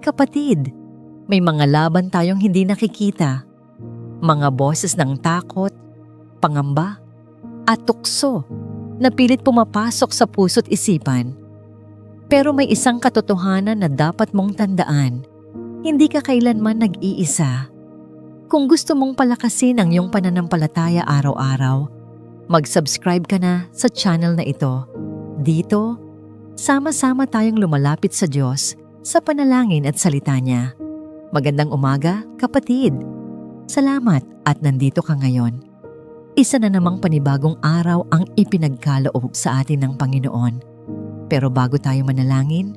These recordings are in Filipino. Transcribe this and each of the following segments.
Kapatid, may mga laban tayong hindi nakikita. Mga boses ng takot, pangamba, at tukso na pilit pumapasok sa puso't isipan. Pero may isang katotohanan na dapat mong tandaan. Hindi ka kailanman nag-iisa. Kung gusto mong palakasin ang iyong pananampalataya araw-araw, mag-subscribe ka na sa channel na ito. Dito, sama-sama tayong lumalapit sa Diyos sa panalangin at salita niya. Magandang umaga, kapatid. Salamat at nandito ka ngayon. Isa na namang panibagong araw ang ipinagkaloob sa atin ng Panginoon. Pero bago tayo manalangin,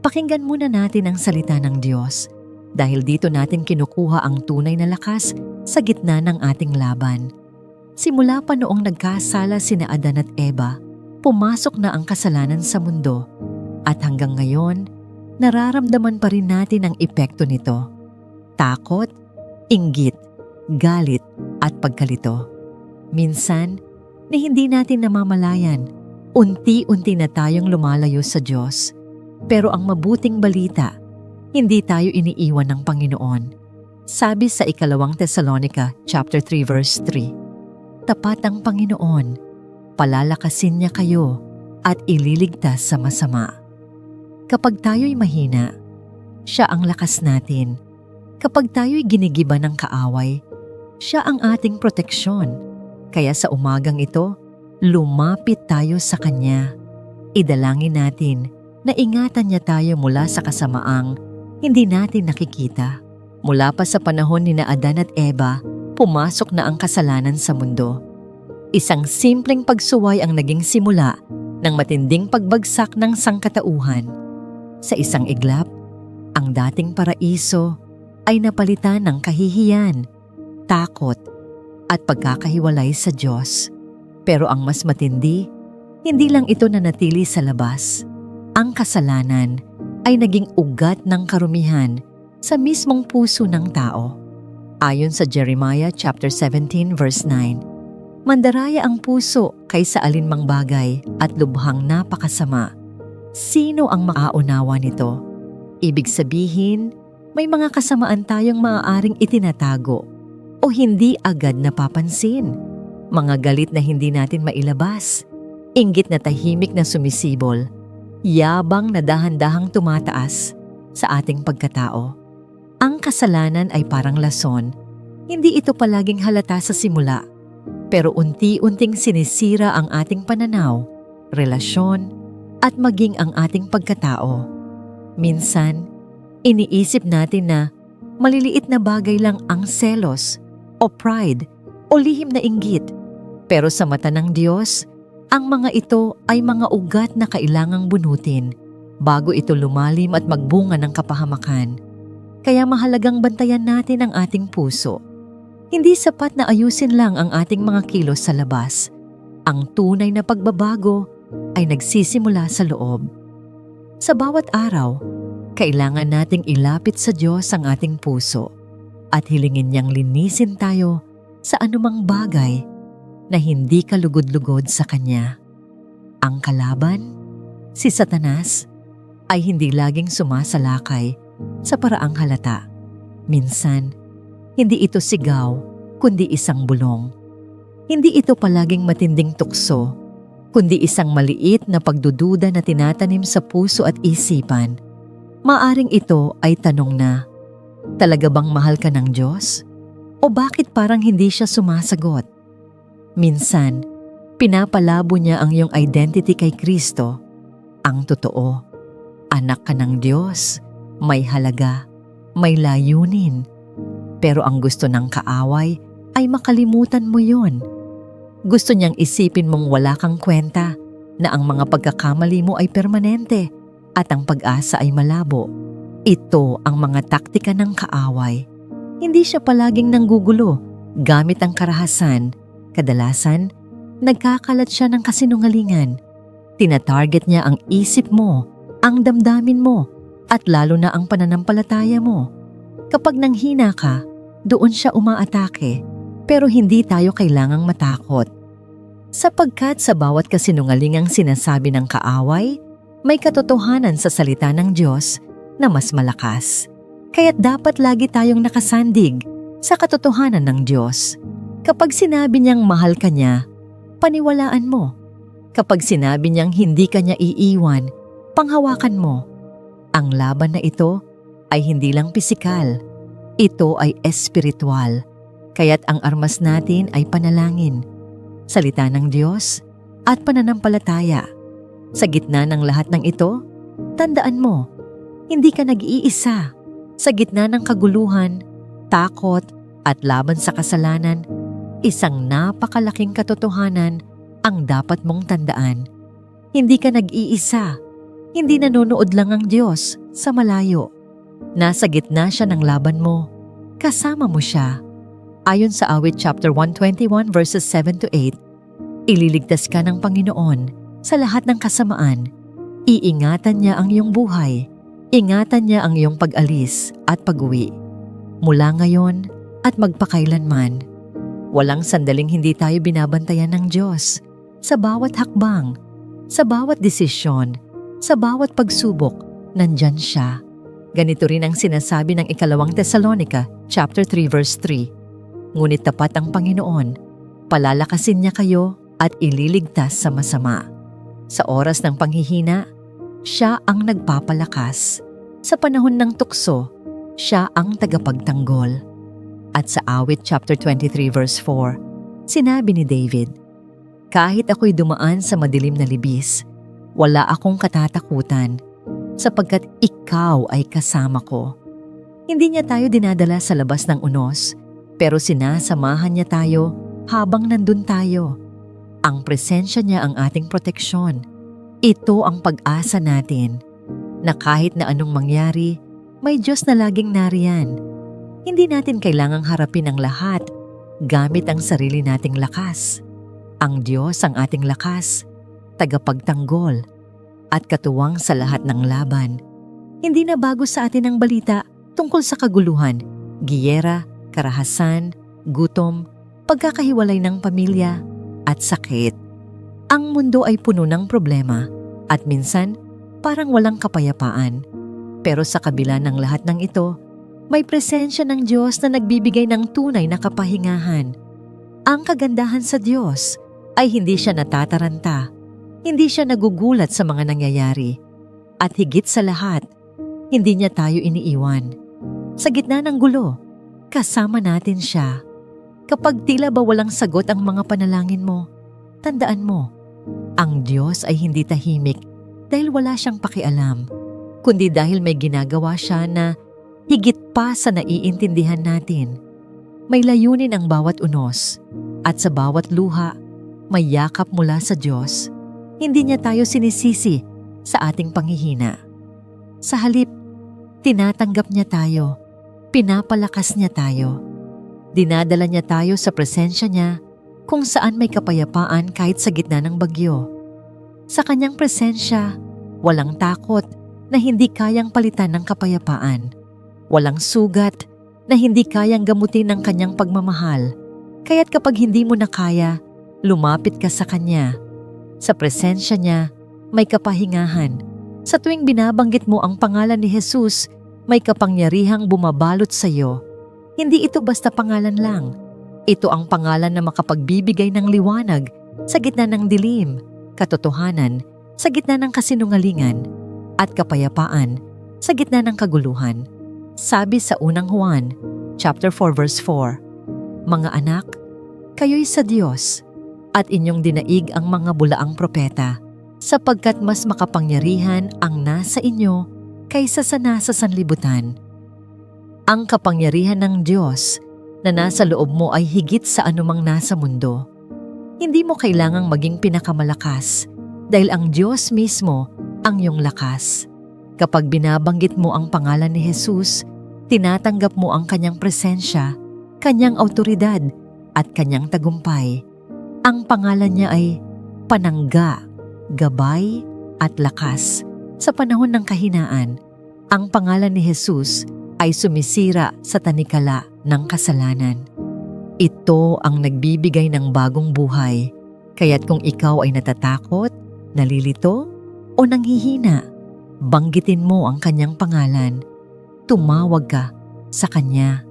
pakinggan muna natin ang salita ng Diyos dahil dito natin kinukuha ang tunay na lakas sa gitna ng ating laban. Simula pa noong nagkasala sina Adan at Eva, pumasok na ang kasalanan sa mundo at hanggang ngayon, nararamdaman pa rin natin ang epekto nito. Takot, inggit, galit at pagkalito. Minsan, na hindi natin namamalayan, unti-unti na tayong lumalayo sa Diyos. Pero ang mabuting balita, hindi tayo iniiwan ng Panginoon. Sabi sa ikalawang Thessalonica chapter 3 verse 3, Tapat ang Panginoon, palalakasin niya kayo at ililigtas sa masama. Kapag tayo'y mahina, siya ang lakas natin. Kapag tayo'y ginigiba ng kaaway, siya ang ating proteksyon. Kaya sa umagang ito, lumapit tayo sa Kanya. Idalangin natin na ingatan niya tayo mula sa kasamaang hindi natin nakikita. Mula pa sa panahon ni na Adan at Eva, pumasok na ang kasalanan sa mundo. Isang simpleng pagsuway ang naging simula ng matinding pagbagsak ng sangkatauhan. Sa isang iglap, ang dating paraiso ay napalitan ng kahihiyan, takot, at pagkakahiwalay sa Diyos. Pero ang mas matindi, hindi lang ito nanatili sa labas. Ang kasalanan ay naging ugat ng karumihan sa mismong puso ng tao. Ayon sa Jeremiah chapter 17 verse 9, Mandaraya ang puso kaysa alinmang bagay at lubhang napakasama. Sino ang maaunawa nito? Ibig sabihin, may mga kasamaan tayong maaaring itinatago o hindi agad napapansin. Mga galit na hindi natin mailabas. Inggit na tahimik na sumisibol. Yabang na dahan-dahang tumataas sa ating pagkatao. Ang kasalanan ay parang lason. Hindi ito palaging halata sa simula. Pero unti-unting sinisira ang ating pananaw, relasyon, at maging ang ating pagkatao. Minsan, iniisip natin na maliliit na bagay lang ang selos o pride o lihim na inggit. Pero sa mata ng Diyos, ang mga ito ay mga ugat na kailangang bunutin bago ito lumalim at magbunga ng kapahamakan. Kaya mahalagang bantayan natin ang ating puso. Hindi sapat na ayusin lang ang ating mga kilos sa labas. Ang tunay na pagbabago ay nagsisimula sa loob. Sa bawat araw, kailangan nating ilapit sa Diyos ang ating puso at hilingin niyang linisin tayo sa anumang bagay na hindi kalugod-lugod sa Kanya. Ang kalaban, si Satanas, ay hindi laging sumasalakay sa paraang halata. Minsan, hindi ito sigaw, kundi isang bulong. Hindi ito palaging matinding tukso, kundi isang maliit na pagdududa na tinatanim sa puso at isipan. Maaring ito ay tanong na, Talaga bang mahal ka ng Diyos? O bakit parang hindi siya sumasagot? Minsan, pinapalabo niya ang iyong identity kay Kristo. Ang totoo, anak ka ng Diyos, may halaga, may layunin. Pero ang gusto ng kaaway ay makalimutan mo yon. Gusto niyang isipin mong wala kang kwenta, na ang mga pagkakamali mo ay permanente at ang pag-asa ay malabo. Ito ang mga taktika ng kaaway. Hindi siya palaging nanggugulo gamit ang karahasan. Kadalasan, nagkakalat siya ng kasinungalingan. Tinatarget niya ang isip mo, ang damdamin mo, at lalo na ang pananampalataya mo. Kapag nanghina ka, doon siya umaatake, pero hindi tayo kailangang matakot. Sapagkat sa bawat kasinungalingang sinasabi ng kaaway, may katotohanan sa salita ng Diyos na mas malakas. Kaya't dapat lagi tayong nakasandig sa katotohanan ng Diyos. Kapag sinabi niyang mahal ka niya, paniwalaan mo. Kapag sinabi niyang hindi ka niya iiwan, panghawakan mo. Ang laban na ito ay hindi lang pisikal. Ito ay espiritual. Kaya't ang armas natin ay panalangin, salita ng Diyos at pananampalataya. Sa gitna ng lahat ng ito, tandaan mo, hindi ka nag-iisa. Sa gitna ng kaguluhan, takot at laban sa kasalanan, isang napakalaking katotohanan ang dapat mong tandaan. Hindi ka nag-iisa. Hindi nanonood lang ang Diyos sa malayo. Nasa gitna siya ng laban mo. Kasama mo siya. Ayon sa awit chapter 121 verses 7 to 8, ililigtas ka ng Panginoon sa lahat ng kasamaan. Iingatan niya ang iyong buhay. Ingatan niya ang iyong pag-alis at pag-uwi. Mula ngayon at magpakailanman. Walang sandaling hindi tayo binabantayan ng Diyos. Sa bawat hakbang, sa bawat desisyon, sa bawat pagsubok, nandyan siya. Ganito rin ang sinasabi ng ikalawang Tesalonika, chapter 3 verse 3. Ngunit tapat ang Panginoon, palalakasin niya kayo at ililigtas sa masama. Sa oras ng panghihina, siya ang nagpapalakas. Sa panahon ng tukso, siya ang tagapagtanggol. At sa awit chapter 23 verse 4, sinabi ni David, Kahit ako'y dumaan sa madilim na libis, wala akong katatakutan sapagkat ikaw ay kasama ko. Hindi niya tayo dinadala sa labas ng unos, pero sinasamahan niya tayo habang nandun tayo. Ang presensya niya ang ating proteksyon. Ito ang pag-asa natin na kahit na anong mangyari, may Diyos na laging nariyan. Hindi natin kailangang harapin ang lahat gamit ang sarili nating lakas. Ang Diyos ang ating lakas, tagapagtanggol, at katuwang sa lahat ng laban. Hindi na bago sa atin ang balita tungkol sa kaguluhan, giyera, karahasan, gutom, pagkakahiwalay ng pamilya, at sakit. Ang mundo ay puno ng problema at minsan parang walang kapayapaan. Pero sa kabila ng lahat ng ito, may presensya ng Diyos na nagbibigay ng tunay na kapahingahan. Ang kagandahan sa Diyos ay hindi siya natataranta, hindi siya nagugulat sa mga nangyayari, at higit sa lahat, hindi niya tayo iniiwan. Sa gitna ng gulo, kasama natin siya. Kapag tila ba walang sagot ang mga panalangin mo, tandaan mo, ang Diyos ay hindi tahimik dahil wala siyang pakialam, kundi dahil may ginagawa siya na higit pa sa naiintindihan natin. May layunin ang bawat unos at sa bawat luha, may yakap mula sa Diyos. Hindi niya tayo sinisisi sa ating panghihina. Sa halip, tinatanggap niya tayo, pinapalakas niya tayo. Dinadala niya tayo sa presensya niya kung saan may kapayapaan kahit sa gitna ng bagyo. Sa kanyang presensya, walang takot na hindi kayang palitan ng kapayapaan. Walang sugat na hindi kayang gamutin ng kanyang pagmamahal. Kaya't kapag hindi mo na kaya, lumapit ka sa kanya. Sa presensya niya, may kapahingahan. Sa tuwing binabanggit mo ang pangalan ni Jesus, may kapangyarihang bumabalot sa iyo hindi ito basta pangalan lang. Ito ang pangalan na makapagbibigay ng liwanag sa gitna ng dilim, katotohanan, sa gitna ng kasinungalingan, at kapayapaan sa gitna ng kaguluhan. Sabi sa unang Juan, chapter 4 verse 4, Mga anak, kayo'y sa Diyos, at inyong dinaig ang mga bulaang propeta, sapagkat mas makapangyarihan ang nasa inyo kaysa sa nasa sanlibutan ang kapangyarihan ng Diyos na nasa loob mo ay higit sa anumang nasa mundo. Hindi mo kailangang maging pinakamalakas dahil ang Diyos mismo ang iyong lakas. Kapag binabanggit mo ang pangalan ni Jesus, tinatanggap mo ang kanyang presensya, kanyang autoridad at kanyang tagumpay. Ang pangalan niya ay panangga, gabay at lakas. Sa panahon ng kahinaan, ang pangalan ni Jesus ay sumisira sa tanikala ng kasalanan. Ito ang nagbibigay ng bagong buhay, kaya't kung ikaw ay natatakot, nalilito, o nanghihina, Banggitin mo ang kanyang pangalan. Tumawag ka sa kanya.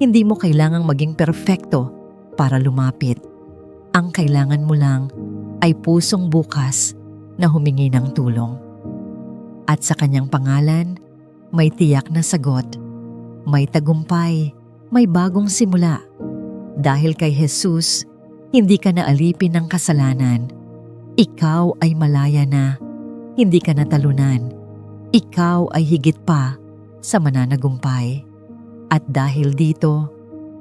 Hindi mo kailangang maging perpekto para lumapit. Ang kailangan mo lang ay pusong bukas na humingi ng tulong. At sa kanyang pangalan, may tiyak na sagot. May tagumpay, may bagong simula. Dahil kay Jesus, hindi ka naalipin ng kasalanan. Ikaw ay malaya na, hindi ka natalunan. Ikaw ay higit pa sa mananagumpay. At dahil dito,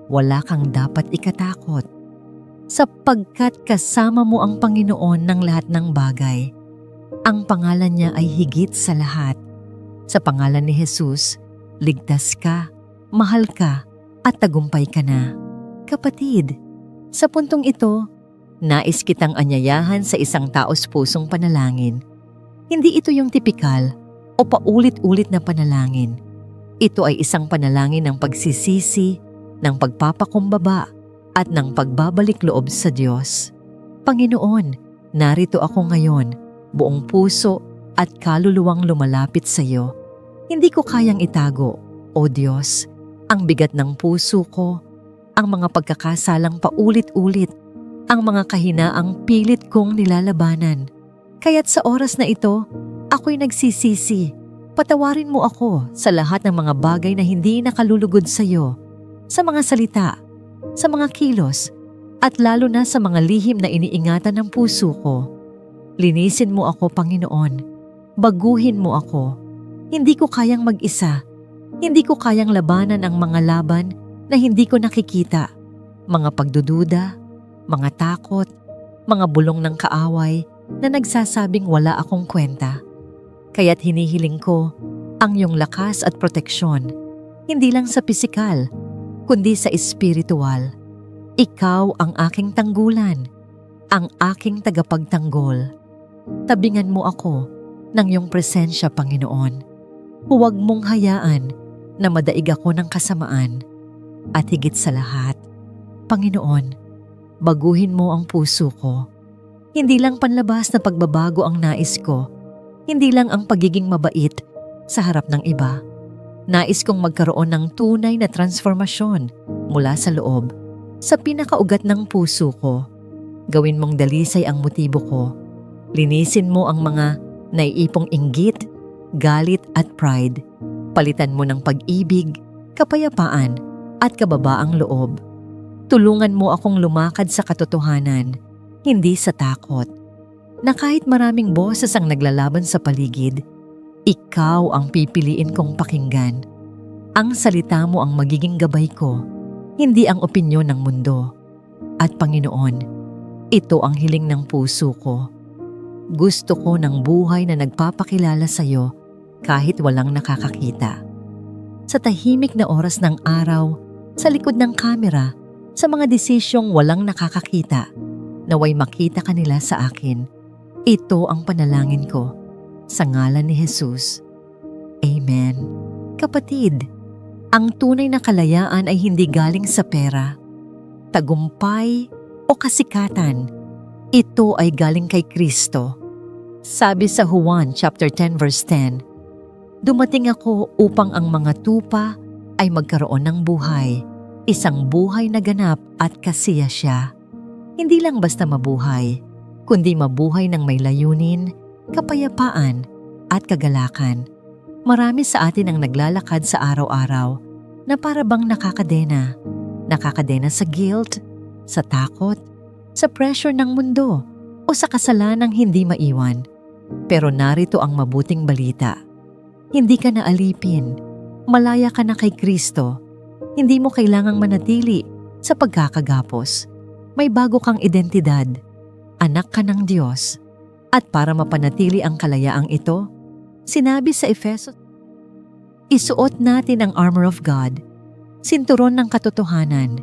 wala kang dapat ikatakot. Sapagkat kasama mo ang Panginoon ng lahat ng bagay. Ang pangalan niya ay higit sa lahat. Sa pangalan ni Jesus, ligtas ka, mahal ka, at tagumpay ka na. Kapatid, sa puntong ito, nais kitang anyayahan sa isang taos pusong panalangin. Hindi ito yung tipikal o paulit-ulit na panalangin. Ito ay isang panalangin ng pagsisisi, ng pagpapakumbaba, at ng pagbabalik loob sa Diyos. Panginoon, narito ako ngayon, buong puso at kaluluwang lumalapit sa iyo. Hindi ko kayang itago, O Diyos, ang bigat ng puso ko, ang mga pagkakasalang paulit-ulit, ang mga kahinaang pilit kong nilalabanan. Kaya't sa oras na ito, ako'y nagsisisi. Patawarin mo ako sa lahat ng mga bagay na hindi nakalulugod sa iyo, sa mga salita, sa mga kilos, at lalo na sa mga lihim na iniingatan ng puso ko. Linisin mo ako, Panginoon. Baguhin mo ako. Hindi ko kayang mag-isa. Hindi ko kayang labanan ang mga laban na hindi ko nakikita. Mga pagdududa, mga takot, mga bulong ng kaaway na nagsasabing wala akong kwenta. Kaya't hinihiling ko ang iyong lakas at proteksyon, hindi lang sa pisikal, kundi sa espiritual. Ikaw ang aking tanggulan, ang aking tagapagtanggol. Tabingan mo ako ng iyong presensya, Panginoon. Huwag mong hayaan na madaig ako ng kasamaan. At higit sa lahat, Panginoon, baguhin mo ang puso ko. Hindi lang panlabas na pagbabago ang nais ko, hindi lang ang pagiging mabait sa harap ng iba. Nais kong magkaroon ng tunay na transformasyon mula sa loob, sa pinakaugat ng puso ko. Gawin mong dalisay ang motibo ko. Linisin mo ang mga naiipong inggit, galit at pride. Palitan mo ng pag-ibig, kapayapaan at kababaang loob. Tulungan mo akong lumakad sa katotohanan, hindi sa takot. Na kahit maraming boses ang naglalaban sa paligid, ikaw ang pipiliin kong pakinggan. Ang salita mo ang magiging gabay ko, hindi ang opinyon ng mundo. At Panginoon, ito ang hiling ng puso ko. Gusto ko ng buhay na nagpapakilala sa iyo kahit walang nakakakita. Sa tahimik na oras ng araw, sa likod ng kamera, sa mga desisyong walang nakakakita, naway makita kanila sa akin. Ito ang panalangin ko sa ngalan ni Jesus. Amen. Kapatid, ang tunay na kalayaan ay hindi galing sa pera, tagumpay o kasikatan. Ito ay galing kay Kristo. Sabi sa Juan chapter 10 verse 10, Dumating ako upang ang mga tupa ay magkaroon ng buhay, isang buhay na ganap at kasiya siya. Hindi lang basta mabuhay, kundi mabuhay ng may layunin, kapayapaan at kagalakan. Marami sa atin ang naglalakad sa araw-araw na para bang nakakadena. Nakakadena sa guilt, sa takot, sa pressure ng mundo o sa kasalanang hindi maiwan. Pero narito ang mabuting balita. Hindi ka na alipin. Malaya ka na kay Kristo. Hindi mo kailangang manatili sa pagkakagapos. May bago kang identidad. Anak ka ng Diyos. At para mapanatili ang kalayaang ito, sinabi sa Efeso, Isuot natin ang armor of God, sinturon ng katotohanan,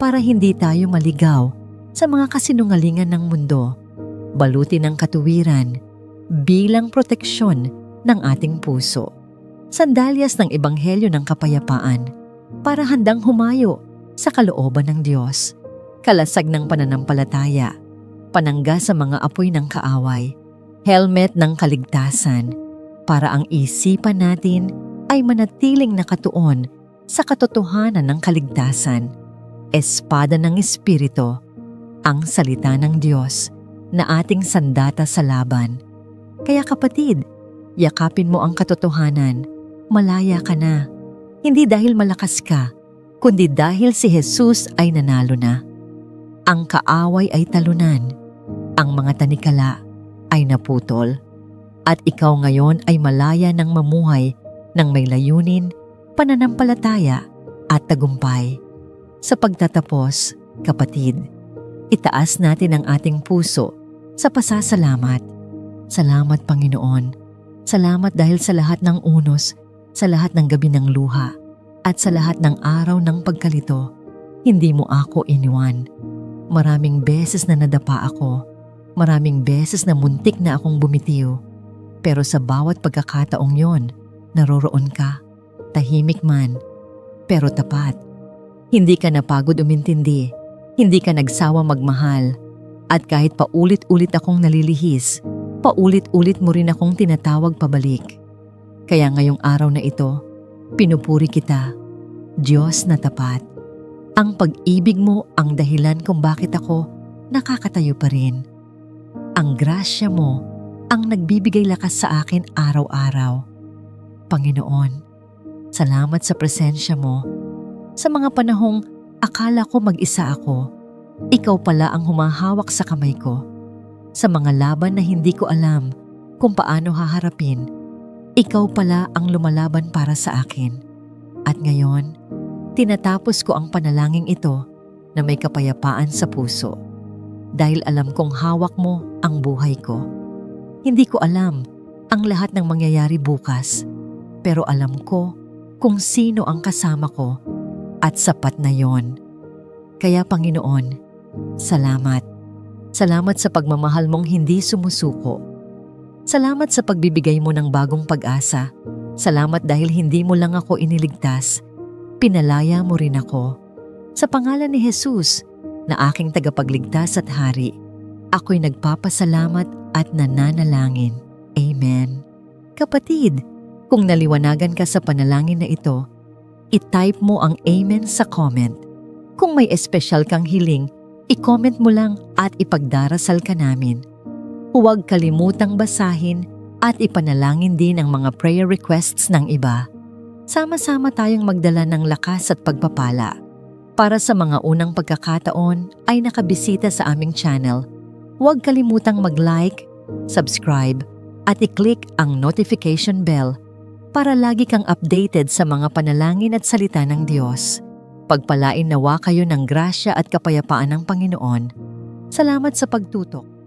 para hindi tayo maligaw sa mga kasinungalingan ng mundo, balutin ng katuwiran, bilang proteksyon ng ating puso. Sandalyas ng Ebanghelyo ng Kapayapaan para handang humayo sa kalooban ng Diyos. Kalasag ng pananampalataya, panangga sa mga apoy ng kaaway, helmet ng kaligtasan, para ang isipan natin ay manatiling nakatuon sa katotohanan ng kaligtasan. Espada ng Espiritu, ang salita ng Diyos na ating sandata sa laban. Kaya kapatid, yakapin mo ang katotohanan. Malaya ka na. Hindi dahil malakas ka, kundi dahil si Jesus ay nanalo na. Ang kaaway ay talunan. Ang mga tanikala ay naputol. At ikaw ngayon ay malaya ng mamuhay ng may layunin, pananampalataya at tagumpay. Sa pagtatapos, kapatid, itaas natin ang ating puso sa pasasalamat. Salamat Panginoon. Salamat dahil sa lahat ng unos, sa lahat ng gabi ng luha, at sa lahat ng araw ng pagkalito. Hindi mo ako iniwan. Maraming beses na nadapa ako. Maraming beses na muntik na akong bumitiw. Pero sa bawat pagkakataong yon, naroroon ka. Tahimik man, pero tapat. Hindi ka napagod umintindi. Hindi ka nagsawa magmahal. At kahit paulit-ulit akong nalilihis, paulit-ulit mo rin akong tinatawag pabalik. Kaya ngayong araw na ito, pinupuri kita, Diyos na tapat. Ang pag-ibig mo ang dahilan kung bakit ako nakakatayo pa rin. Ang grasya mo ang nagbibigay lakas sa akin araw-araw. Panginoon, salamat sa presensya mo. Sa mga panahong akala ko mag-isa ako, ikaw pala ang humahawak sa kamay ko. Sa mga laban na hindi ko alam kung paano haharapin, ikaw pala ang lumalaban para sa akin. At ngayon, tinatapos ko ang panalangin ito na may kapayapaan sa puso. Dahil alam kong hawak mo ang buhay ko. Hindi ko alam ang lahat ng mangyayari bukas, pero alam ko kung sino ang kasama ko at sapat na yon. Kaya Panginoon, salamat. Salamat sa pagmamahal mong hindi sumusuko. Salamat sa pagbibigay mo ng bagong pag-asa. Salamat dahil hindi mo lang ako iniligtas. Pinalaya mo rin ako. Sa pangalan ni Jesus, na aking tagapagligtas at hari, ako'y nagpapasalamat at nananalangin. Amen. Kapatid, kung naliwanagan ka sa panalangin na ito, i-type mo ang Amen sa comment. Kung may espesyal kang hiling, i-comment mo lang at ipagdarasal ka namin. Huwag kalimutang basahin at ipanalangin din ang mga prayer requests ng iba. Sama-sama tayong magdala ng lakas at pagpapala. Para sa mga unang pagkakataon ay nakabisita sa aming channel, huwag kalimutang mag-like, subscribe, at i-click ang notification bell para lagi kang updated sa mga panalangin at salita ng Diyos. Pagpalain nawa kayo ng grasya at kapayapaan ng Panginoon. Salamat sa pagtutok.